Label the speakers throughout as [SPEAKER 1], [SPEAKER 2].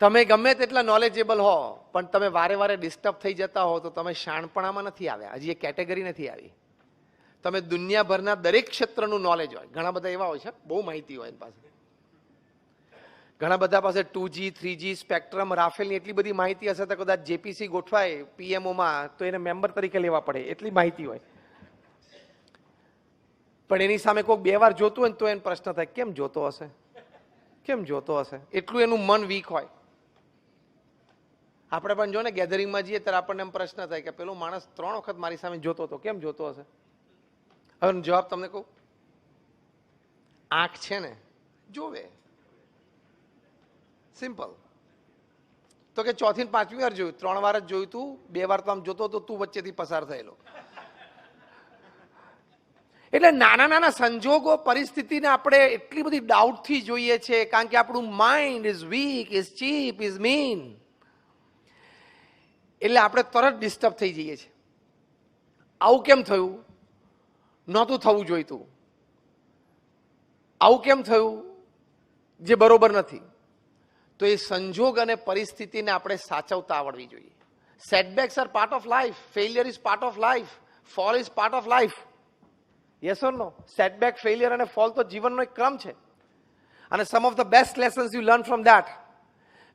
[SPEAKER 1] તમે ગમે તેટલા નોલેજેબલ હો, પણ તમે વારે વારે ડિસ્ટર્બ થઈ જતા હો, તો તમે શાણપણામાં નથી આવ્યા. હજી એ કેટેગરી નથી આવી. તમે દુનિયાભરના દરેક ક્ષેત્રનું નોલેજ હોય. ઘણા બધા એવા હોય છે, બહુ માહિતી હોય એની પાસે. ઘણા બધા પાસે two G, three G, spectrum, રાફેલની એટલી બધી માહિતી હશે તો કદાચ જેપીસી ગોઠવાય પીએમઓમાં તો એને મેમ્બર તરીકે લેવા પડે. એટલી માહિતી હોય. પણ એની સામે કોઈ બે વાર જોતું હોય ને તો એને પ્રશ્ન થાય, કેમ જોતો હશે? કેમ જોતો હશે? એટલું એનું મન વીક હોય. આપણે પણ જો ને ગેધરિંગમાં જઈએ ત્યારે આપણને એમ પ્રશ્ન થાય કે પેલો માણસ ત્રણ વખત મારી સામે જોતો હતો, કેમ જોતો હશે? હવે જવાબ તમને કહું. આંખ છે ને, જોવે. સિમ્પલ તો કે ચોથી ને પાંચમી વાર જોયું, ત્રણ વાર જ જોયું તું, બે વાર તો આમ જોતો તો તું વચ્ચેથી પસાર થયેલો. એટલે નાના નાના સંજોગો, પરિસ્થિતિને આપણે એટલી બધી ડાઉટથી જોઈએ છે, કારણ કે આપણું mind is weak is cheap is mean એટલે આપણે તરત ડિસ્ટર્બ થઈ જઈએ છીએ. આવું કેમ થયું? નહોતું થવું જોઈતું. આવું કેમ થયું? જે બરોબર નથી. તો એ સંજોગ અને પરિસ્થિતિને આપણે સાચવતા આવડવી જોઈએ. Setbacks are part of life failure is part of life fall is part of life yes or no setback failure અને ફોલ તો જીવનનો એક ક્રમ છે. અને some of the best lessons you learn from that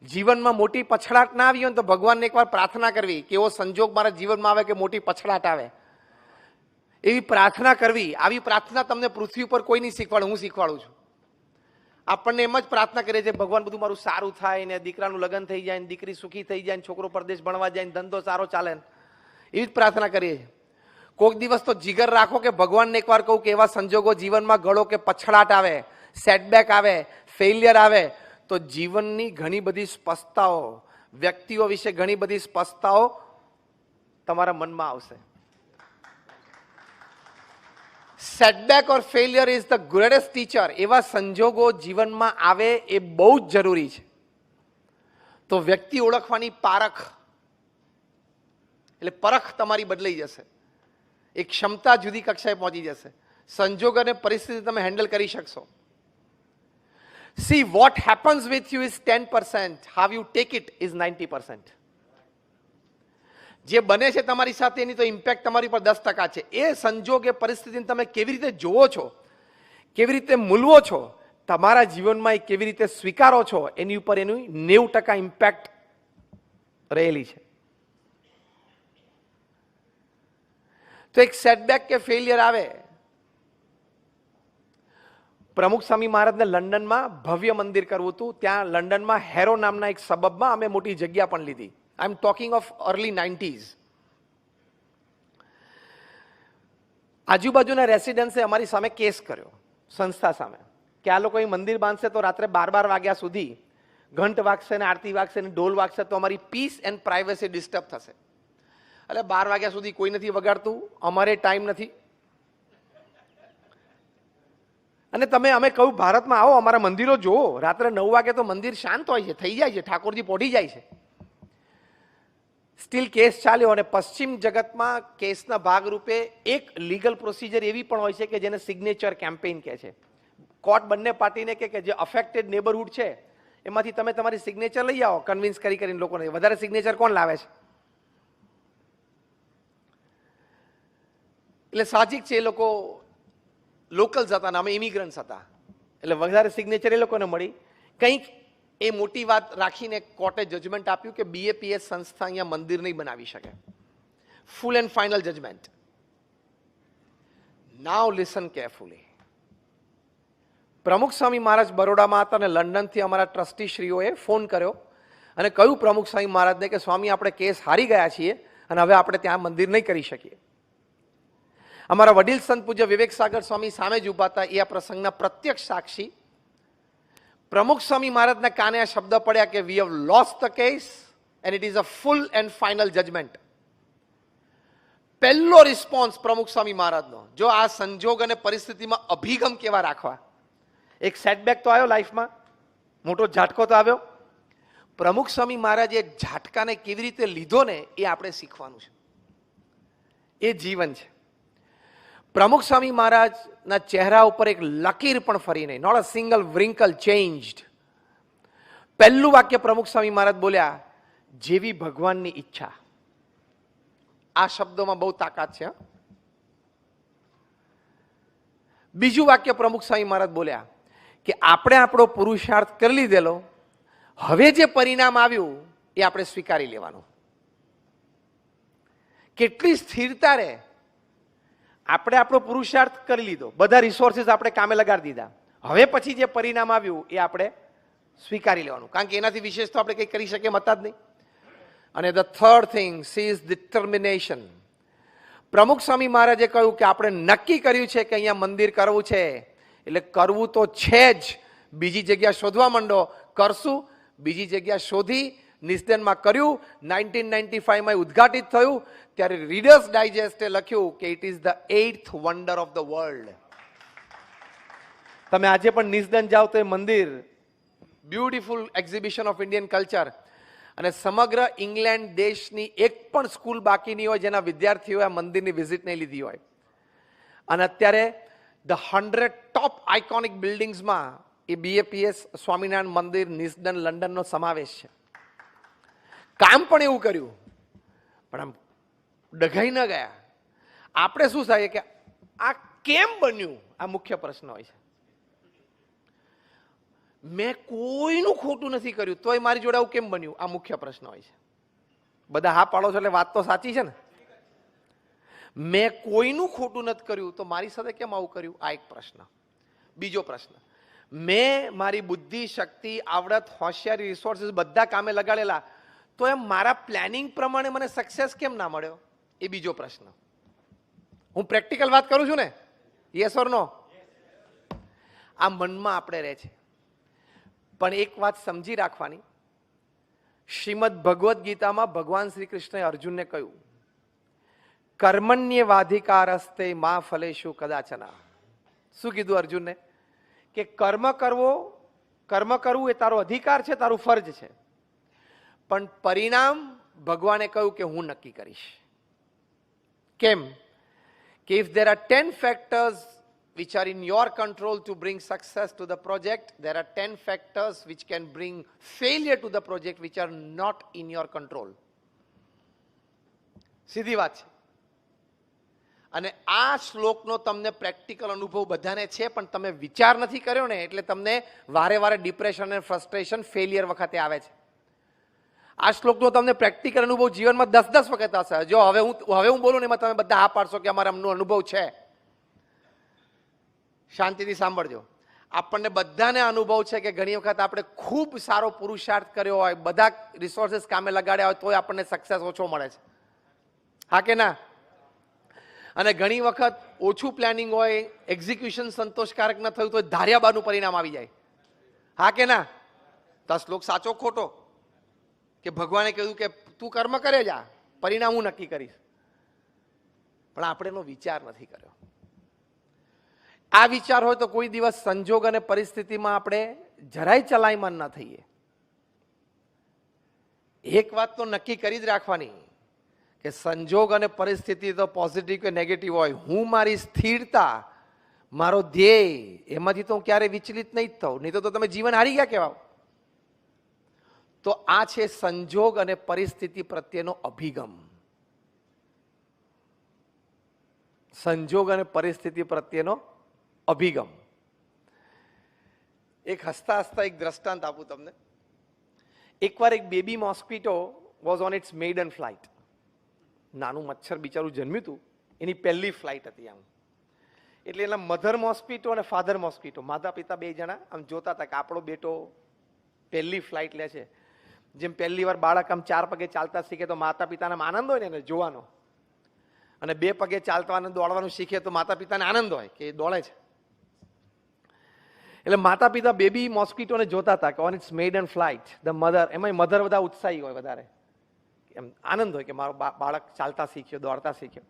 [SPEAKER 1] જીવનમાં મોટી પછડાટ ના આવી હોય તો ભગવાનને એકવાર પ્રાર્થના કરવી કે એવો સંજોગ મારા જીવનમાં આવે કે મોટી પછડાટ આવે. એવી પ્રાર્થના કરવી. આવી પ્રાર્થના તમને પૃથ્વી ઉપર કોઈ નહીં શીખવાડે, હું શીખવાડું છું. આપણને એમ જ પ્રાર્થના કરીએ છીએ ભગવાન બધું મારું સારું થાય ને દીકરાનું લગ્ન થઈ જાય ને દીકરી સુખી થઈ જાય ને છોકરો પરદેશ ભણવા જાય ને ધંધો સારો ચાલે ને. એવી જ પ્રાર્થના કરીએ છીએ. કોઈક દિવસ તો જીગર રાખો કે ભગવાનને એકવાર કહું કે એવા સંજોગો જીવનમાં ઘડો કે પછડાટ આવે સેટબેક આવે ફેલિયર આવે. તો જીવનની ઘણી બધી સ્પષ્ટતાઓ, વ્યક્તિઓ વિશે ઘણી બધી સ્પષ્ટતાઓ તમારા મનમાં આવશે. Setback or failure is the greatest teacher એવા સંજોગો જીવનમાં આવે એ બહુ જ જરૂરી છે. તો વ્યક્તિ ઓળખવાની પારખ, એટલે પરખ તમારી બદલાઈ જશે. એક ક્ષમતા જુદી કક્ષાએ પહોંચી જશે. સંજોગ અને પરિસ્થિતિ તમે હેન્ડલ કરી શકશો. What happens with you is ten percent how you take it is ninety percent જે બને છે તમારી સાથે એની તો ઇમ્પેક્ટ તમારી પર દસ ટકા છે. એ સંજોગ એ પરિસ્થિતિને તમે કેવી રીતે જુઓ છો? કેવી રીતે મૂલવો છો? તમારા જીવનમાં એ કેવી રીતે સ્વીકારો છો? એની ઉપર એનું નેવું ટકા ઇમ્પેક્ટ રહેલી છે. તો એક સેટબેક કે ફેલિયર આવે. પ્રમુખ સ્વામી મહારાજને લંડનમાં ભવ્ય મંદિર કરવું હતું. ત્યાં લંડનમાં હેરો નામના એક સબબમાં અમે મોટી જગ્યા પણ લીધી. I am talking of early nineties આજુબાજુના રેસિડન્સે અમારી સામે કેસ કર્યો. સંસ્થા સામે. કે આ લોકો અહીં મંદિર બાંધશે તો રાત્રે બાર બાર વાગ્યા સુધી ઘંટ વાગશે ને આરતી વાગશે ને ઢોલ વાગશે તો અમારી પીસ એન્ડ પ્રાઇવસી ડિસ્ટર્બ થશે. એટલે બાર વાગ્યા સુધી કોઈ નથી વગાડતું. અમારે ટાઈમ નથી. અને તમે અમે કહ્યું ભારતમાં આવો, અમારા મંદિરો જુઓ. રાત્રે નવ વાગે તો મંદિર શાંત હોય છે, થઈ જાય છે, ઠાકોરજી પોઢી જાય છે. સ્ટીલ કેસ ચાલ્યો અને પશ્ચિમ જગતમાં કેસના ભાગરૂપે એક લીગલ પ્રોસિજર એવી પણ હોય છે કે જેને સિગ્નેચર કેમ્પેઇન કહે છે. કોર્ટ બંને પાર્ટીને કે કે જે અફેક્ટેડ નેબરહુડ છે, એમાંથી તમે તમારી સિગ્નેચર લઈ આવો કન્વિન્સ કરી કરીને લોકોને. વધારે સિગ્નેચર કોણ લાવે છે? એટલે સાહજિક છે એ લોકો લોકલ્સ હતા ને અમે ઇમિગ્રન્ટ્સ હતા. એટલે વધારે સિગ્નેચર એ લોકોને મળી. કંઈક એ મોટી વાત રાખીને કોર્ટે જજમેન્ટ આપ્યું કે બીએપીએસ સંસ્થા અહીંયા મંદિર નહીં બનાવી શકે. Full and final judgment now listen carefully Pramukh Swami Maharaj બરોડામાં હતા અને લંડનથી અમારા ટ્રસ્ટીશ્રીઓએ ફોન કર્યો અને કહ્યું પ્રમુખ સ્વામી મહારાજને કે સ્વામી, આપણે કેસ હારી ગયા છીએ અને હવે આપણે ત્યાં મંદિર નહીં કરી શકીએ. અમારા વડીલ સંત પૂજ્ય વિવેક સાગર સ્વામી સામે જ ઊભા હતા. એ આ પ્રસંગના પ્રત્યક્ષ સાક્ષી. પ્રમુખ સ્વામી મહારાજના કાને આ શબ્દ પડ્યા કે we have lost the case and it is a full and final judgment પહેલો રિસ્પોન્સ પ્રમુખ સ્વામી મહારાજનો. જો આ સંજોગ અને પરિસ્થિતિમાં અભિગમ કેવા રાખવા? એક સેટબેક તો આવ્યો લાઈફમાં મોટો ઝાટકો તો આવ્યો. પ્રમુખ સ્વામી મહારાજે ઝાટકાને કેવી રીતે લીધો ને એ આપણે શીખવાનું છે. એ જીવન છે. પ્રમુખ સ્વામી મહારાજના ચહેરા ઉપર એક લકીર પણ ફરી નહીં. Not a single wrinkle changed પહેલું વાક્ય પ્રમુખ સ્વામી મહારાજ બોલ્યા, જેવી ભગવાનની ઈચ્છા. આ શબ્દોમાં બહુ તાકાત છે બીજું વાક્ય પ્રમુખ સ્વામી મહારાજ બોલ્યા, કે આપણે આપણો પુરુષાર્થ કરી લીધેલો, હવે જે પરિણામ આવ્યું એ આપણે સ્વીકારી લેવાનું. કેટલી સ્થિરતા રહે આપણે આપણો પુરુષાર્થ કરી લીધો. બધા રિસોર્સિસ આપણે કામે લગાડી દીધા. હવે પછી જે પરિણામ આવ્યું, એ આપણે સ્વીકારી લેવાનું. કારણ કે એનાથી વિશેષ તો આપણે કંઈ કરી શકીએ મતા જ નહીં. અને the third thing sees determination Pramukh Swami મહારાજે કહ્યું કે આપણે નક્કી કર્યું છે કે અહીંયા મંદિર કરવું છે. એટલે કરવું તો છે જ. બીજી જગ્યા શોધવા માંડો. કરશું, બીજી જગ્યા શોધી નિસ્દનમાં કર્યું. નાઇન્ટીન નાઇન્ટી ફાઈવમાં ઉદઘાટિત થયું. ત્યારે રીડર્સ ડાયજેસ્ટે લખ્યું કે it is the eighth wonder of the world તમે આજે પણ નિસ્દન જાઓ તો એ મંદિર. Beautiful exhibition of Indian culture અને સમગ્ર ઇંગ્લેન્ડ દેશની એક પણ સ્કૂલ બાકી નહીં હોય જેના વિદ્યાર્થીઓએ આ મંદિરની વિઝિટ નહીં લીધી હોય. અને અત્યારે ધ હંડ્રેડ ટોપ આઇકોનિક બિલ્ડિંગ્સમાં એ બીએપીએસ સ્વામિનારાયણ મંદિર નિસ્દન લંડનનો સમાવેશ છે. કામ પણ એવું કર્યું. પણ આમ ડઘાઈ ન ગયા. આપણે શું થાય કે આ કેમ બન્યું? આ મુખ્ય પ્રશ્ન હોય છે. મેં કોઈનું ખોટું નથી કર્યું. તોય મારી જોડે આવું કેમ બન્યું? આ મુખ્ય પ્રશ્ન હોય છે. બધા હા પાડો છો એટલે વાત તો સાચી છે ને? મેં કોઈનું ખોટું નથી કર્યું. તો મારી સાથે કેમ આવું કર્યું? આ એક પ્રશ્ન. બીજો પ્રશ્ન. મેં મારી બુદ્ધિ, શક્તિ, આવડત, હોશિયારી રિસોર્સિસ બધા કામે લગાડેલા. તો એમ મારા પ્લાનિંગ પ્રમાણે મને સક્સેસ કેમ ના મળ્યો? એ બીજો પ્રશ્ન. હું પ્રેક્ટિકલ વાત કરું છું ને? યસ ઓર નો આ મનમાં આપણે રહે છે. પણ એક વાત સમજી રાખવાની. શ્રીમદ ભગવદ્ ગીતામાં ભગવાન શ્રી કૃષ્ણએ અર્જુનને કહ્યું કર્મણ્ય વાધિકારસ્તે મા ફલેશુ કદાચના. શું કીધું અર્જુનને? કે કર્મ કરવો, કર્મ કરવું એ તારો અધિકાર છે, તારું ફરજ છે. પણ પરિણામ ભગવાને કહ્યું કે હું નક્કી કરીશ કેમ કે if there are 10 factors which are in your control to bring success to the project there are 10 factors which can bring failure to the project which are not in your control સીધી વાત છે અને આ શ્લોકનો તમને practical અનુભવ બધાને છે પણ તમે વિચાર નથી કર્યો ને એટલે તમને વારે વારે ડિપ્રેશન અને ફ્રસ્ટ્રેશન ફેલિયર વખતે આવે છે આ શ્લોકનો તમને પ્રેક્ટિકલ અનુભવ જીવનમાં દસ દસ વખત હશે. જો હવે હું હવે હું બોલું ને એમાં તમે બધા હા પાડશો કે અમારા અમનો અનુભવ છે. શાંતિથી સાંભળજો. આપણને બધાને અનુભવ છે કે ઘણી વખત આપણે ખૂબ સારો પુરુષાર્થ કર્યો હોય, બધા રિસોર્સિસ કામે લગાડ્યા હોય, તોય આપણને સક્સેસ ઓછો મળે છે. હા કે ના? અને ઘણી વખત ઓછું પ્લાનિંગ હોય એક્ઝિક્યુશન સંતોષકારક ન થયું તો ધાર્યાબાનું પરિણામ આવી જાય. હા કે ના? તો શ્લોક સાચો ખોટો? કે ભગવાને કહ્યું કે તું કર્મ કરે જા, પરિણામ હું નક્કી કરીશ. પણ આપણે એનો વિચાર નથી કર્યો. આ વિચાર હોય તો કોઈ દિવસ સંજોગ અને પરિસ્થિતિમાં આપણે જરાય ચલાયમાન ન થઈએ. એક વાત તો નક્કી કરી જ રાખવાની કે સંજોગ અને પરિસ્થિતિ તો પોઝિટિવ કે નેગેટિવ હોય. હું મારી સ્થિરતા, મારો ધ્યેય, એમાંથી તો હું ક્યારે વિચલિત નહીં જ થઉં. નહીં તો તો તમે જીવન હારી ગયા કહેવાઓ. તો આ છે સંજોગ અને પરિસ્થિતિ પ્રત્યેનો અભિગમ. સંજોગ અને પરિસ્થિતિ પ્રત્યેનો અભિગમ. એક હસતા હસતા એક દ્રષ્ટાંત આપું તમને. એકવાર એક baby mosquito was on its maiden flight નાનું મચ્છર બિચારું જન્મ્યું હતું એની પહેલી ફ્લાઇટ હતી આમ. એટલે એના મધર મોસ્કીટો અને ફાધર મોસ્કીટો માતા પિતા બે જણા આમ જોતા હતા કે આપણો બેટો પહેલી ફ્લાઇટ લે છે. જેમ પહેલી વાર બાળક આમ ચાર પગે ચાલતા શીખે તો માતા પિતાને આનંદ હોય ને એને જોવાનો. અને બે પગે ચાલતા અને દોડવાનું શીખે તો માતા પિતાને આનંદ હોય કે એ દોડે છે. એટલે માતા પિતા બેબી મોસ્કીટોને જોતા હતા કે on its maiden flight the mother એમાં મધર બધા ઉત્સાહી હોય વધારે. એમ આનંદ હોય કે મારો બાળક ચાલતા શીખ્યો, દોડતા શીખ્યો.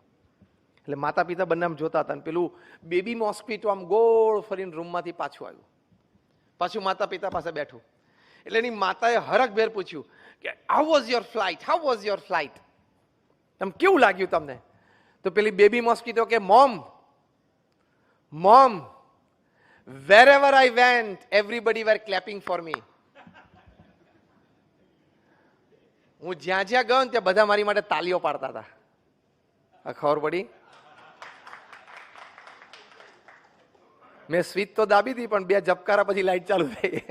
[SPEAKER 1] એટલે માતા પિતા બંને આમ જોતા હતા અને પેલું બેબી મોસ્કીટો આમ ગોળ ફરીને રૂમમાંથી પાછું આવ્યું. પાછું માતા પિતા પાસે બેઠું. એટલે એની માતાએ હરખભેર પૂછ્યું કે how was your flight how was your flight તમે કેવું લાગ્યું તમને? તો પેલી બેબી મોસ્કીટો કે mom mom wherever I went everybody were clapping for me હું જ્યાં જ્યાં ગયો ને ત્યાં બધા મારી માટે તાલીઓ પાડતા હતા. ખબર પડી? મેં સ્વિચ તો દાબી હતી પણ બે ઝબકારા પછી લાઈટ ચાલુ થઈ.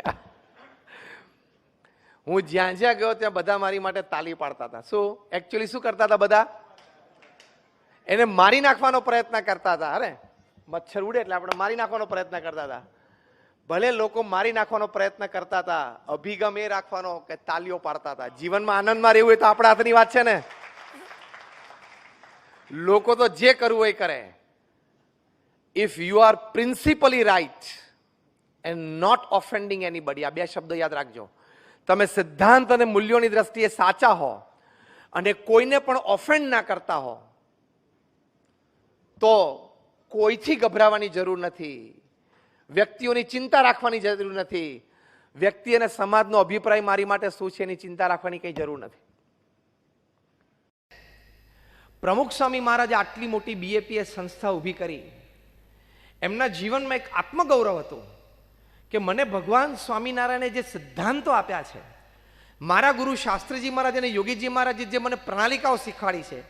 [SPEAKER 1] હું જ્યાં જ્યાં ગયો ત્યાં બધા મારી માટે તાલી પાડતા હતા. શું? એકચ્યુઅલી શું કરતા હતા બધા? એને મારી નાખવાનો પ્રયત્ન કરતા હતા, અરે. મચ્છર ઉડે એટલે આપણે મારી નાખવાનો પ્રયત્ન કરતા હતા. ભલે લોકો મારી નાખવાનો પ્રયત્ન કરતા હતા, અભિગમ એ રાખવાનો કે તાલીઓ પાડતા હતા. જીવનમાં આનંદમાં રહેવું હોય તો આપણા હાથની વાત છે ને. લોકો તો જે કરવું એ કરે. If you are principally right and not offending anybody આ બે શબ્દો યાદ રાખજો. તમે સિદ્ધાંત અને મૂલ્યોની દ્રષ્ટિએ સાચા હો અને કોઈને પણ ઓફેન્ડ ના કરતા હો, તો કોઈથી ગભરાવાની જરૂર નથી. વ્યક્તિઓની ચિંતા રાખવાની જરૂર નથી. વ્યક્તિ અને સમાજનો અભિપ્રાય મારી માટે શું છે એની ચિંતા રાખવાની કંઈ જરૂર નથી. પ્રમુખ સ્વામી મહારાજે આટલી મોટી બીએપીએસ સંસ્થા ઊભી કરી. એમના જીવનમાં એક આત્મગૌરવ હતું. કે મને ભગવાન સ્વામિનારાયણે જે સિદ્ધાંતો આપ્યા છે, મારા ગુરુ શાસ્ત્રીજી મહારાજ અને યોગીજી મહારાજે જે મને પ્રણાલિકાઓ શીખવાડી છે,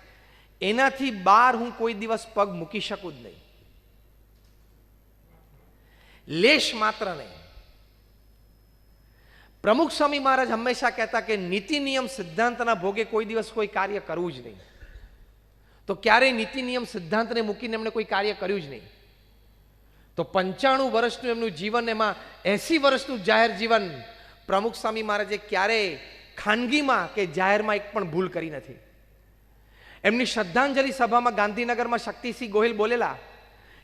[SPEAKER 1] એનાથી બહાર હું કોઈ દિવસ પગ મૂકી શકું જ નહીં. લેશ માત્ર નહીં. પ્રમુખ સ્વામી મહારાજ હંમેશા કહેતા કે નીતિ નિયમ સિદ્ધાંતના ભોગે કોઈ દિવસ કોઈ કાર્ય કરવું જ નહીં. તો ક્યારેય નીતિ નિયમ સિદ્ધાંતને મૂકીને એમણે કોઈ કાર્ય કર્યું જ નહીં. તો પંચાણું વર્ષનું એમનું જીવન, એમાં એસી વર્ષનું જાહેર જીવન. પ્રમુખ સ્વામી મહારાજે ક્યારેય ખાનગીમાં કે જાહેરમાં એક પણ ભૂલ કરી નથી. એમની શ્રદ્ધાંજલિ સભામાં ગાંધીનગરમાં શક્તિસિંહ ગોહિલ બોલેલા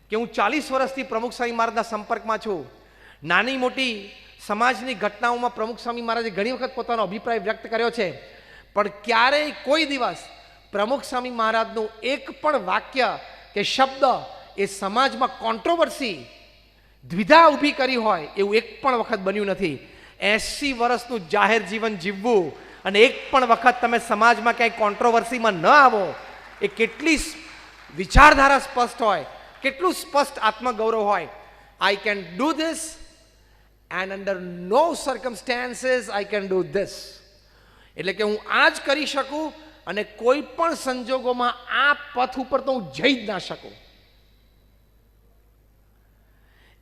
[SPEAKER 1] કે હું ચાલીસ વર્ષથી પ્રમુખ સ્વામી મહારાજના સંપર્કમાં છું. નાની મોટી સમાજની ઘટનાઓમાં પ્રમુખ સ્વામી મહારાજે ઘણી વખત પોતાનો અભિપ્રાય વ્યક્ત કર્યો છે. પણ ક્યારેય કોઈ દિવસ પ્રમુખ સ્વામી મહારાજનું એક પણ વાક્ય કે શબ્દ એ સમાજમાં કોન્ટ્રોવર્સી દ્વિધા ઊભી કરી હોય, એવું એક પણ વખત બન્યું નથી. એસી વર્ષનું જાહેર જીવન જીવવું અને એક પણ વખત તમે સમાજમાં ક્યાંય કોન્ટ્રોવર્સીમાં ન આવો, એ કેટલી વિચારધારા સ્પષ્ટ હોય, કેટલું સ્પષ્ટ આત્મગૌરવ હોય. I can do this and under no circumstances I can do this એટલે કે હું આ જ કરી શકું અને કોઈ પણ સંજોગોમાં આ પથ ઉપર તો હું જઈ જ ના શકું.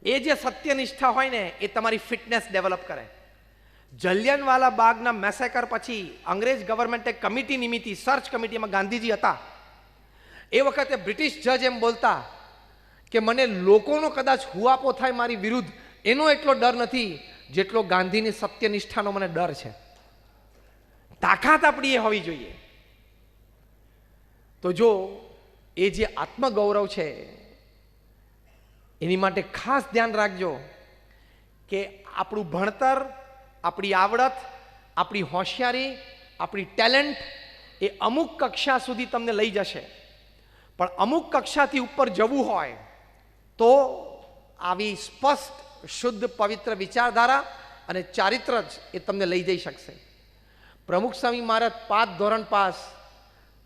[SPEAKER 1] એ જે સત્યનિષ્ઠા હોય ને, એ તમારી ફિટનેસ ડેવલપ કરે. જલિયનવાલા બાગના મેસેકર પછી અંગ્રેજ ગવર્મેન્ટે કમિટી નિમિત્તિ સર્ચ કમિટીમાં ગાંધીજી હતા. એ વખતે બ્રિટિશ જજ એમ બોલતા કે, મને લોકોનો કદાચ હુઆપો થાય મારી વિરુદ્ધ. એનો એટલો ડર નથી જેટલો ગાંધીની સત્યનિષ્ઠાનો મને ડર છે. તાકાત આપણી એ હોવી જોઈએ. તો જો એ જે આત્મગૌરવ છે એની માટે ખાસ ધ્યાન રાખજો કે આપણું ભણતર, આપણી આવડત, આપણી હોશિયારી, આપણી ટેલેન્ટ એ અમુક કક્ષા સુધી તમને લઈ જશે. પણ અમુક કક્ષાથી ઉપર જવું હોય તો આવી સ્પષ્ટ, શુદ્ધ, પવિત્ર વિચારધારા અને ચારિત્ર જ એ તમને લઈ જઈ શકશે. પ્રમુખ સ્વામી મહારાજ પાંચ ધોરણ પાસ,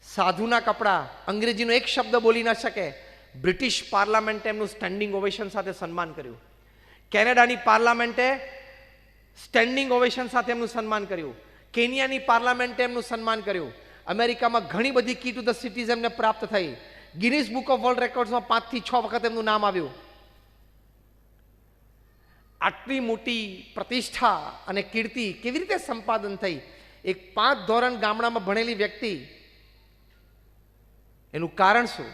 [SPEAKER 1] સાધુના કપડાં, અંગ્રેજીનો એક શબ્દ બોલી ન શકે બ્રિટિશ પાર્લામેન્ટે એમનું સ્ટેન્ડિંગ ઓવેશન સાથે સન્માન કર્યું. કેનેડાની પાર્લામેન્ટે સ્ટેન્ડિંગ ઓવેશન સાથે એમનું સન્માન કર્યું. કેનિયાની પાર્લામેન્ટે એમનું સન્માન કર્યું. અમેરિકામાં ઘણી બધી કી ટુ ધ સિટીઝ એમને પ્રાપ્ત થઈ. ગિનિસ બુક ઓફ વર્લ્ડ રેકોર્ડ્સમાં પાંચથી છ વખત એમનું નામ આવ્યું. આટલી મોટી પ્રતિષ્ઠા અને કીર્તિ કેવી રીતે સંપાદન થઈ? એક પાંચ ધોરણ ગામડામાં ભણેલી વ્યક્તિ, એનું કારણ શું?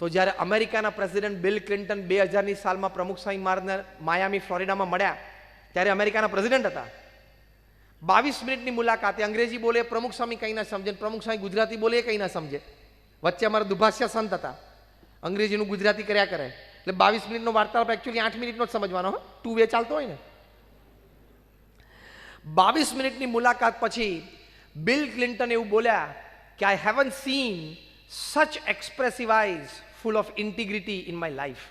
[SPEAKER 1] તો જ્યારે અમેરિકાના પ્રેસિડેન્ટ બિલ ક્લિન્ટન બે હજારની સાલમાં પ્રમુખ સ્વામી મારને માયામી ફ્લોરિડામાં મળ્યા, ત્યારે અમેરિકાના પ્રેસિડેન્ટ હતા. બાવીસ મિનિટની મુલાકાતે અંગ્રેજી બોલે, પ્રમુખ સ્વામી કંઈ ના સમજે પ્રમુખ સ્વામી ગુજરાતી બોલે કંઈ ના સમજે. વચ્ચે અમારા દુભાષ્ય સંત હતા. અંગ્રેજીનું ગુજરાતી કર્યા કરે. એટલે બાવીસ મિનિટનો વાર્તાલાપ એકચ્યુઅલી આઠ મિનિટનો જ સમજવાનો, હો. ટુ વે ચાલતો હોય ને. બાવીસ મિનિટની મુલાકાત પછી બિલ ક્લિન્ટન એવું બોલ્યા કે I haven't seen such expressive full of integrity in my life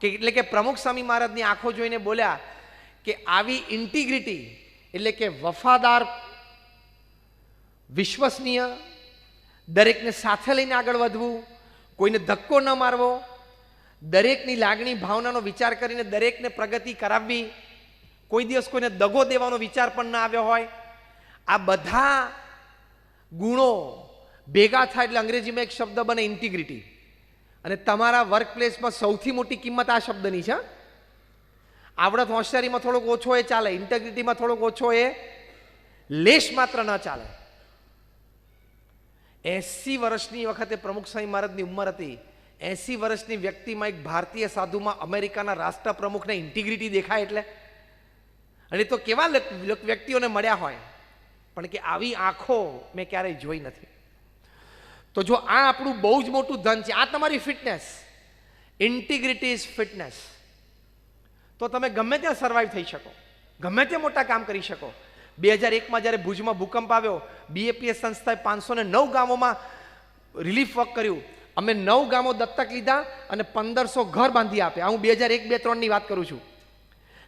[SPEAKER 1] કે એટલે કે પ્રમુખ સ્વામી મહારાજની આંખો જોઈને બોલ્યા કે આવી ઇન્ટિગ્રિટી એટલે કે વફાદાર, વિશ્વસનીય, દરેકને સાથે લઈને આગળ વધવું, કોઈને ધક્કો ન મારવો, દરેકની લાગણી, ભાવનાનો વિચાર કરીને દરેકને પ્રગતિ કરાવવી, કોઈ દિવસ કોઈને દગો દેવાનો વિચાર પણ ના આવ્યો હોય. આ બધા ગુણો ભેગા થાય એટલે અંગ્રેજીમાં એક શબ્દ બને ઇન્ટિગ્રિટી અને તમારા વર્ક પ્લેસમાં સૌથી મોટી કિંમત આ શબ્દની છે આવડત હોશિયારીમાં થોડોક ઓછો એ ચાલે ઇન્ટેગ્રિટીમાં થોડોક ઓછો એ લેશ માત્ર ન ચાલે. એસી વર્ષની વખતે પ્રમુખ સ્વામી મહારાજની ઉંમર હતી. એસી વર્ષની વ્યક્તિમાં એક ભારતીય સાધુમાં અમેરિકાના રાષ્ટ્ર પ્રમુખને ઇન્ટિગ્રિટી દેખાય એટલે. અને તો કેવા વ્યક્તિઓને મળ્યા હોય. પણ કે આવી આંખો મેં ક્યારેય જોઈ નથી. તો જો આ આપણું બહુ જ મોટું ધન છે, આ તમારી ફિટનેસ ઇન્ટિગ્રિટી ઇઝ ફિટનેસ તો તમે ગમે ત્યાં સર્વાઈવ થઈ શકો, ગમે તે મોટા કામ કરી શકો. બે હજાર એકમાં જ્યારે ભુજમાં ભૂકંપ આવ્યો બીએપીએસ સંસ્થાએ પાંચસો ને નવ ગામોમાં રિલીફ વર્ક કર્યું. અમે નવ ગામો દત્તક લીધા અને પંદરસો ઘર બાંધી આપ્યા હું બે હજાર એક બે ત્રણની વાત કરું છું.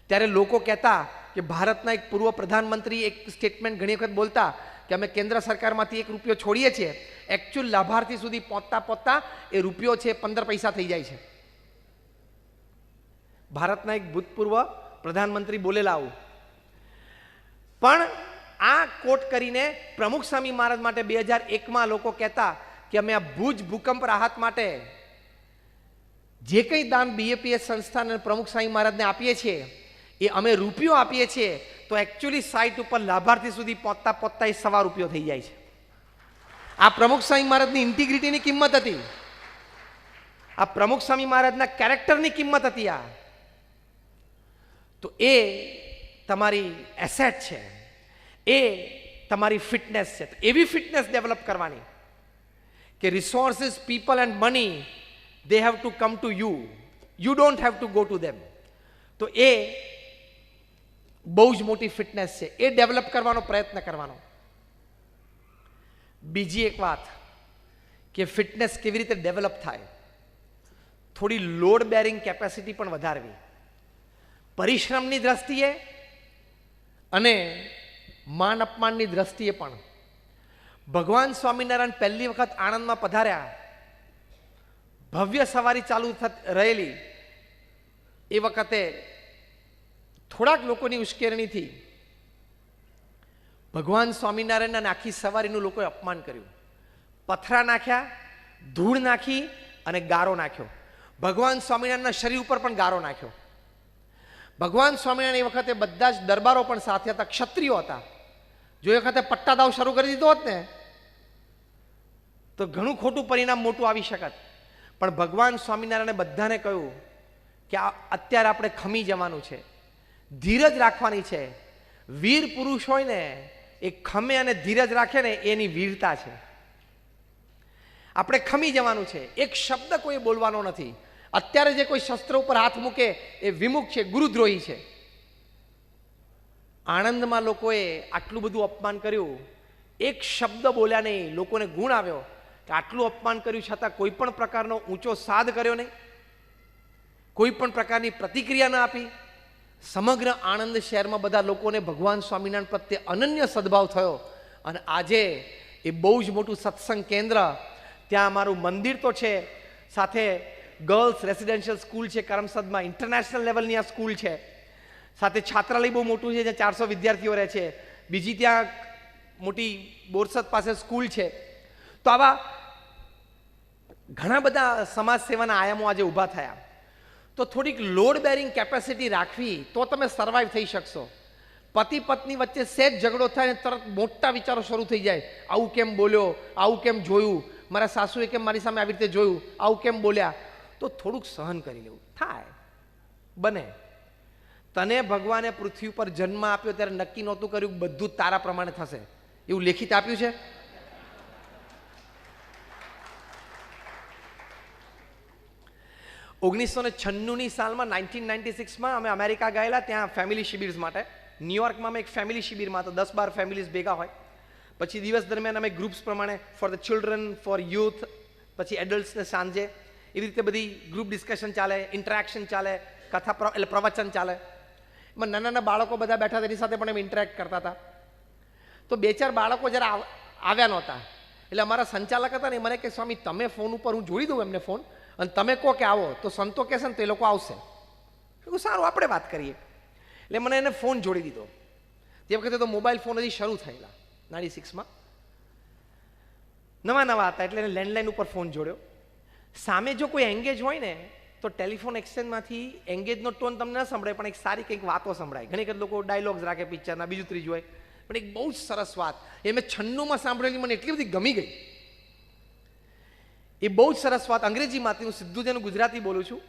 [SPEAKER 1] ત્યારે લોકો કહેતા કે ભારતના એક પૂર્વ પ્રધાનમંત્રી એક સ્ટેટમેન્ટ ઘણી વખત બોલતા કે અમે કેન્દ્ર સરકારમાંથી એક રૂપિયો છોડીએ છીએ એકચ્યુઅલ લાભાર્થી સુધી પહોંચતા પહોંચતા એ રૂપિયો છે પંદર પૈસા થઈ જાય છે. ભારતના એક ભૂતપૂર્વ પ્રધાનમંત્રી બોલેલા આવું. પણ આ કોટ કરીને પ્રમુખ સ્વામી મહારાજ માટે બે હજાર એકમાં લોકો કહેતા કે અમે આ ભુજ ભૂકંપ રાહત માટે જે કંઈ દાન બીએપીએસ સંસ્થાને પ્રમુખ સ્વામી મહારાજને આપીએ છીએ, એ અમે રૂપિયો આપીએ છીએ તો એકચ્યુઅલી સાઇટ ઉપર લાભાર્થી સુધી પહોંચતા પહોંચતા એ સવા રૂપિયો થઈ જાય છે. આ પ્રમુખ સ્વામી મહારાજની ઇન્ટિગ્રિટીની કિંમત હતી. આ પ્રમુખ સ્વામી મહારાજના કેરેક્ટરની કિંમત હતી આ. તો એ તમારી એસેટ છે. એ તમારી ફિટનેસ છે. એવી ફિટનેસ ડેવલપ કરવાની કે resources people and money they have to come to you you don't have to go to them તો એ બહુ જ મોટી ફિટનેસ છે. એ ડેવલપ કરવાનો પ્રયત્ન કરવાનો. બીજી એક વાત કે ફિટનેસ કેવી રીતે ડેવલપ થાય? થોડી લોડ બેરિંગ કેપેસિટી પણ વધારવી. પરિશ્રમની દ્રષ્ટિએ અને માન અપમાનની દ્રષ્ટિએ પણ. ભગવાન સ્વામિનારાયણ પહેલી વખત આણંદમાં પધાર્યા. ભવ્ય સવારી ચાલુ રહેલી. એ વખતે થોડાક લોકોની ઉશ્કેરણીથી ભગવાન સ્વામિનારાયણના આખી સવારીનું લોકોએ અપમાન કર્યું. પથરા નાખ્યા, ધૂળ નાખી અને ગારો નાખ્યો. ભગવાન સ્વામિનારાયણના શરીર ઉપર પણ ગારો નાખ્યો. ભગવાન સ્વામિનારાયણ એ વખતે બધા જ દરબારો પણ સાથે હતા, ક્ષત્રિયો હતા. જો એ વખતે પટ્ટાદાવ શરૂ કરી દીધો હોત ને, તો ઘણું ખોટું પરિણામ મોટું આવી શકત. પણ ભગવાન સ્વામિનારાયણે બધાને કહ્યું કે આ અત્યારે આપણે ખમી જવાનું છે. ધીરજ રાખવાની છે. વીર પુરુષ હોય ને એ ખમે અને ધીરજ રાખે ને, એની વીરતા છે. આપણે ખમી જવાનું છે. એક શબ્દ કોઈ બોલવાનો નથી. અત્યારે જે કોઈ શસ્ત્ર ઉપર હાથ મૂકે, એ વિમુખ છે, ગુરુદ્રોહી છે. આણંદમાં લોકોએ આટલું બધું અપમાન કર્યું. એક શબ્દ બોલ્યા નહીં, લોકોને ગુણ આવ્યો કે આટલું અપમાન કર્યું છતાં કોઈ પણ પ્રકારનો ઊંચો સાદ કર્યો નહીં. કોઈ પણ પ્રકારની પ્રતિક્રિયા ન આપી. સમગ્ર આણંદ શહેરમાં બધા લોકોને ભગવાન સ્વામિનારાયણ પ્રત્યે અનન્ય સદભાવ થયો. અને આજે એ બહુ જ મોટું સત્સંગ કેન્દ્ર, ત્યાં અમારું મંદિર તો છે, સાથે ગર્લ્સ રેસિડેન્શિયલ સ્કૂલ છે કરમસદમાં, ઇન્ટરનેશનલ લેવલની આ સ્કૂલ છે. સાથે છાત્રાલય બહુ મોટું છે, જ્યાં ચારસો વિદ્યાર્થીઓ રહે છે. બીજી ત્યાં મોટી બોરસદ પાસે સ્કૂલ છે. તો આવા ઘણા બધા સમાજ સેવાના આયામો આજે ઊભા થયા. તો થોડીક લોડ બેરિંગ કેપેસિટી રાખવી, તો તમે સર્વાઈવ થઈ શકશો. પતિ પત્ની વચ્ચે સેજ ઝઘડો થાય ને તરત મોટા વિચારો શરૂ થઈ જાય. આવું કેમ બોલ્યો? આવું કેમ જોયું? મારા સાસુએ કેમ મારી સામે આવી રીતે જોયું? આવું કેમ બોલ્યા? તો થોડુંક સહન કરી લેવું. થાય. બને. તને ભગવાને પૃથ્વી પર જન્મ આપ્યો ત્યારે નક્કી નહોતું કર્યું બધું તારા પ્રમાણે થશે. એવું લેખિત આપ્યું છે? ઓગણીસો ને છન્નુંની સાલમાં નાઇન્ટીન નાઇન્ટી સિક્સમાં અમે અમેરિકા ગયેલા, ત્યાં ફેમિલી શિબિર્સ માટે. ન્યુયોર્કમાં અમે એક ફેમિલી શિબિરમાં તો દસ બાર ફેમિલીઝ ભેગા હોય. પછી દિવસ દરમિયાન અમે ગ્રુપ્સ પ્રમાણે for the children, for youth, પછી એડલ્ટ્સને સાંજે. એવી રીતે બધી ગ્રુપ ડિસ્કશન ચાલે, ઇન્ટરેક્શન ચાલે, કથા એટલે પ્રવચન ચાલે. એમાં નાના નાના બાળકો બધા બેઠા તેની સાથે પણ અમે ઇન્ટરેક્ટ કરતા હતા. તો બે ચાર બાળકો જરા આવ્યા નહોતા. એટલે અમારા સંચાલક હતા ને મને કે, સ્વામી, તમે ફોન ઉપર હું જોડી દઉં એમને ફોન? અને તમે કહો કે આવો, તો સંતો કહેશે ને તો એ લોકો આવશે. સારું, આપણે વાત કરીએ. એટલે મને એને ફોન જોડી દીધો. તે વખતે તો મોબાઈલ ફોન હજી શરૂ થયેલા
[SPEAKER 2] નાઇન્ટી સિક્સમાં. નવા નવા હતા એટલે એને લેન્ડલાઇન ઉપર ફોન જોડ્યો. સામે જો કોઈ એંગેજ હોય ને, તો ટેલિફોન એક્સચેન્જમાંથી એંગેજનો ટોન તમને ન સંભળાય, પણ એક સારી કંઈક વાતો સંભળાય. ઘણી વખત લોકો ડાયલોગ્સ રાખે પિક્ચરના બીજું ત્રીજું હોય. પણ એક બહુ જ સરસ વાત. એ મેં છન્નુંમાં સાંભળેલી, મને એટલી બધી ગમી ગઈ. એ બહુ જ સરસ વાત. અંગ્રેજીમાંથી હું સીધું જેનું ગુજરાતી બોલું છું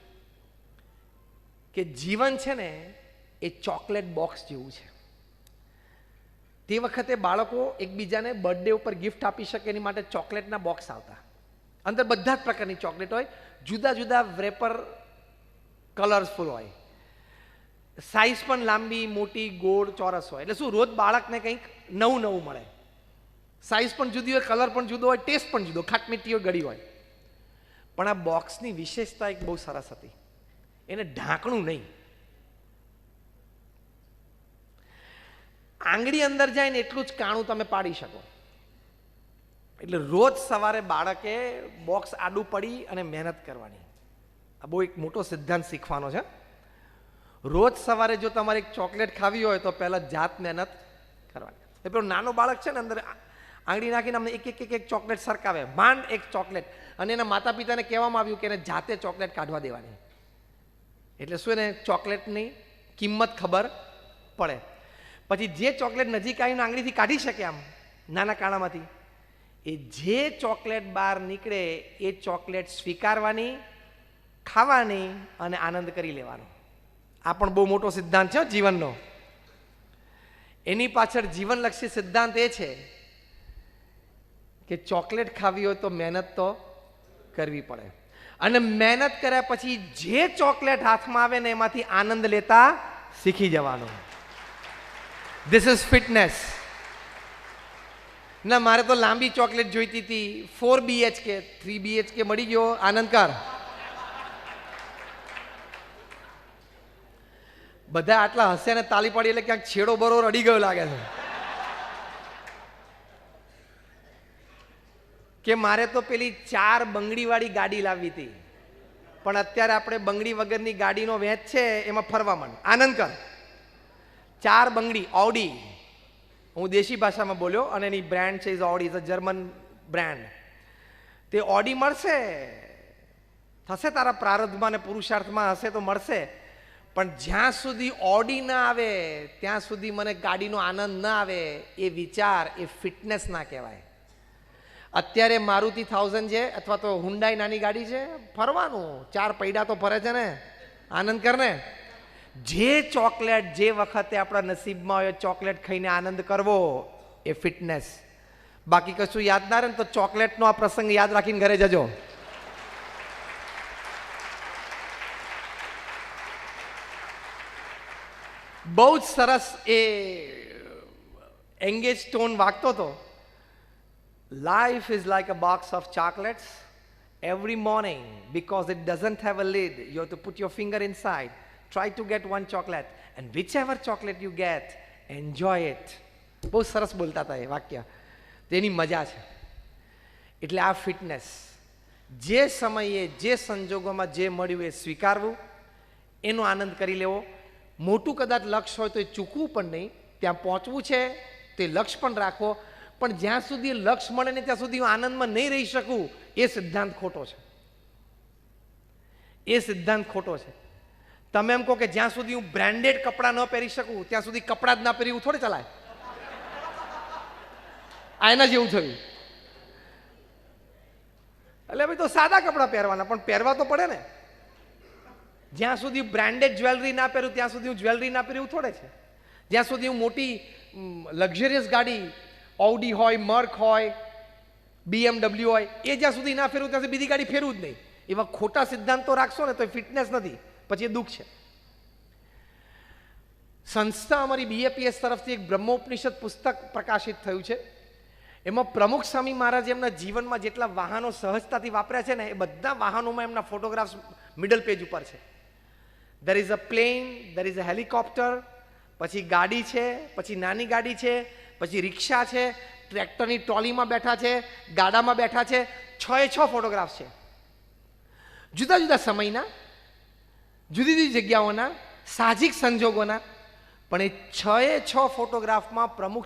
[SPEAKER 2] કે જીવન છે ને એ ચોકલેટ બોક્સ જેવું છે. તે વખતે બાળકો એકબીજાને બર્થડે ઉપર ગિફ્ટ આપી શકે એની માટે ચોકલેટના બોક્સ આવતા. અંદર બધા જ પ્રકારની ચોકલેટ હોય. જુદા જુદા વેપર કલર્સફુલ હોય. સાઇઝ પણ લાંબી, મોટી, ગોળ, ચોરસ હોય. એટલે શું, રોજ બાળકને કંઈક નવું નવું મળે. સાઈઝ પણ જુદી હોય, કલર પણ જુદો હોય, ટેસ્ટ પણ જુદો. ખાટમીઠી હોય, ગળી હોય. પણ આ બોક્સની વિશેષતા એક બહુ સરસ હતી. એને ઢાંકણું નહીં. આંગળી અંદર જાય ને એટલું જ કાણું તમે પાડી શકો. એટલે રોજ સવારે બાળકે બોક્સ આડું પડી અને મહેનત કરવાની. આ બહુ એક મોટો સિદ્ધાંત શીખવાનો છે રોજ સવારે જો તમારે એક ચોકલેટ ખાવી હોય તો પહેલાં જાત મહેનત કરવાની. એ પેલો નાનો બાળક છે ને અંદર આંગળી નાખીને અમને એક એક એક એક ચોકલેટ સરકાવે. માંડ એક ચોકલેટ. અને એના માતા પિતાને કહેવામાં આવ્યું કે એને જાતે ચોકલેટ કાઢવા દેવાની. એટલે શું એને ચોકલેટની કિંમત ખબર પડે. પછી જે ચોકલેટ નજીક આવીને આંગળીથી કાઢી શકે આમ, નાના કાણામાંથી, એ જે ચોકલેટ બહાર નીકળે એ ચોકલેટ સ્વીકારવાની, ખાવાની અને આનંદ કરી લેવાનો. આ પણ બહુ મોટો સિદ્ધાંત છે જીવનનો. એની પાછળ જીવનલક્ષી સિદ્ધાંત એ છે કે ચોકલેટ ખાવી હોય તો મહેનત તો કરવી પડે. અને મહેનત કર્યા પછી જે ચોકલેટ હાથમાં આવે ને એમાંથી આનંદ લેતા શીખી જવાનો. ધીસ ઇઝ ફિટનેસ ના, મારે તો લાંબી ચોકલેટ જોઈતી હતી. ફોર બીએચકે થ્રી બીએચકે મળી ગયો. આનંદકાર બધા આટલા હસે ને તાલી પાડી એટલે ક્યાંક છેડો બરો રડી ગયો લાગે છે. કે મારે તો પેલી ચાર બંગડીવાળી ગાડી લાવવી હતી. પણ અત્યારે આપણે બંગડી વગરની ગાડીનો વેચ છે, એમાં ફરવા માંડ. આનંદ કર. ચાર બંગડી ઓડી હું દેશી ભાષામાં બોલ્યો અને એની બ્રાન્ડ છે is Audi is a German brand તે ઓડી મળશે. થશે તારા પ્રારબ્ધમાં ને પુરુષાર્થમાં હશે તો મળશે. પણ જ્યાં સુધી ઓડી ના આવે, ત્યાં સુધી મને ગાડીનો આનંદ ના આવે, એ વિચાર, એ ફિટનેસ ના કહેવાય. અત્યારે મારુતિ થાઉઝન્ડ છે અથવા તો હુંડાઈ નાની ગાડી છે. ફરવાનું. ચાર પૈડા તો ફરે છે ને. આનંદ કર ને. જે ચોકલેટ જે વખતે આપણા નસીબમાં હોય ચોકલેટ ખાઈને આનંદ કરવો એ ફિટનેસ. બાકી કશું યાદ ના રહે ને તો ચોકલેટનો આ પ્રસંગ યાદ રાખીને ઘરે જજો. બહુ જ સરસ એ, એંગેજ ટોન વાગતો હતો. Life is like a box of chocolates. Every morning, because it doesn't have a lid, you have to put your finger inside. Try to get one chocolate, and whichever chocolate you get, enjoy it. બહુ સરસ બોલતા હતા એ વાક્ય તેની મજા છે એટલે આ ફિટનેસ જે સમયે જે સંજોગોમાં જે મળ્યું એ સ્વીકારવું એનો આનંદ કરી લેવો મોટું કદાચ લક્ષ્ય હોય તો એ ચૂકવું પણ નહીં ત્યાં પહોંચવું છે તે લક્ષ્ય પણ રાખવો પણ જ્યાં સુધી લક્ષ મળે ને ત્યાં સુધી હું આનંદમાં નહીં રહી શકું, એ સિદ્ધાંત ખોટો છે. એ સિદ્ધાંત ખોટો છે. તમે એમ કહો કે જ્યાં સુધી હું બ્રાન્ડેડ કપડાં ન પહેરી શકું, ત્યાં સુધી કપડાં જ ના પહેરી એવું થોડે ચલાય. આ એના જેવું થયું. એટલે ભાઈ તો સાદા કપડાં પહેરવાના, પણ પહેરવા તો પડે ને. જ્યાં સુધી બ્રાન્ડેડ જ્વેલરી ના પહેરું, ત્યાં સુધી હું જ્વેલરી ના પહેરી થોડે છે. જ્યાં સુધી હું મોટી લક્ઝરિયસ ગાડી ઓડી હોય મર્ક હોય બીએમડબલ્યુ હોય, એ જ્યાં સુધી ના ફેરવું ત્યાં સુધી બીજી ગાડી ફેરવું જ નહીં. એવા ખોટા સિદ્ધાંતો રાખશો ને તો ફિટનેસ નથી, પછી એ દુઃખ છે. સંસ્થા અમારી બીએપીએસ તરફથી એક બ્રહ્મોપનિષદ પુસ્તક પ્રકાશિત થયું છે. એમાં પ્રમુખ સ્વામી મહારાજ એમના જીવનમાં જેટલા વાહનો સહજતાથી વાપર્યા છે ને, એ બધા વાહનોમાં એમના ફોટોગ્રાફ્સ મિડલ પેજ ઉપર છે. There is a plane there is a helicopter પછી ગાડી છે, પછી નાની ગાડી છે પછી રિક્ષા છે, ટ્રેક્ટરની ટ્રોલીમાં બેઠા છે, ગાડામાં બેઠા છે, છ એ છ ફોટોગ્રાફ્સ છે. જુદા જુદા સમયના, જુદી જુદી જગ્યાઓના, સાહજિક સંજોગોના, પણ એ છ એ છ ફોટોગ્રાફમાં પ્રમુખ